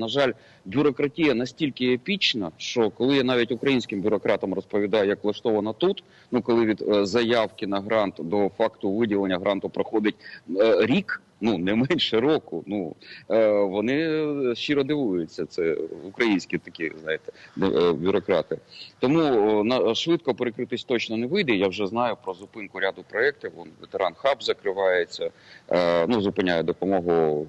На жаль, бюрократія настільки епічна, що коли я навіть українським бюрократам розповідаю, як влаштовано тут, ну коли від е, заявки на грант до факту виділення гранту проходить е, рік, ну не менше року. Ну е, вони щиро дивуються. Це українські такі, знаєте, бюрократи. Тому на швидко перекритись точно не вийде. Я вже знаю про зупинку ряду проєктів. Вон ветеран хаб закривається, ну зупиняє допомогу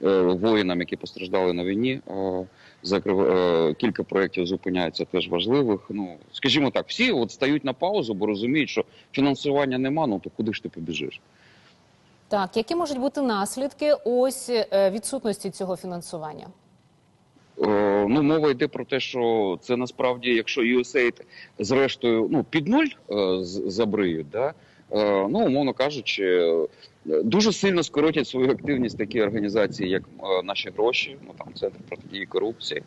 воїнам, які постраждали на війні. Е, е, кілька проєктів зупиняється теж важливих. Ну скажімо так, всі от стають на паузу, бо розуміють, що фінансування нема. Ну то куди ж ти побіжиш? Так, які можуть бути наслідки ось е, відсутності цього фінансування? Е, Ну, мова йде про те, що це насправді, якщо USAID зрештою ну, під нуль е, забриють, да? Е, ну, умовно кажучи, е, дуже сильно скоротять свою активність такі організації, як е, наші гроші, ну там центр протидії корупції.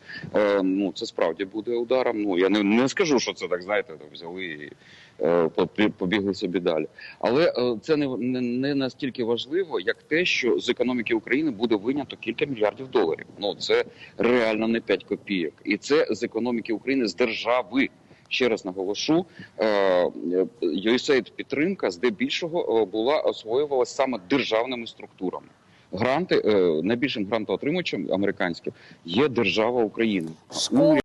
Ну, це справді буде ударом. Ну я не, не скажу, що це так, знаєте, взяли і побігли собі далі. Але це не, не, не настільки важливо, як те, що з економіки України буде винято кілька мільярдів доларів. Ну це реально не 5 копійок, і це з економіки України з держави. Ще раз наголошу, е, е, USAID підтримка здебільшого е, була освоювалася саме державними структурами. Гранти найбільшим грантоотримувачем американським є держава України.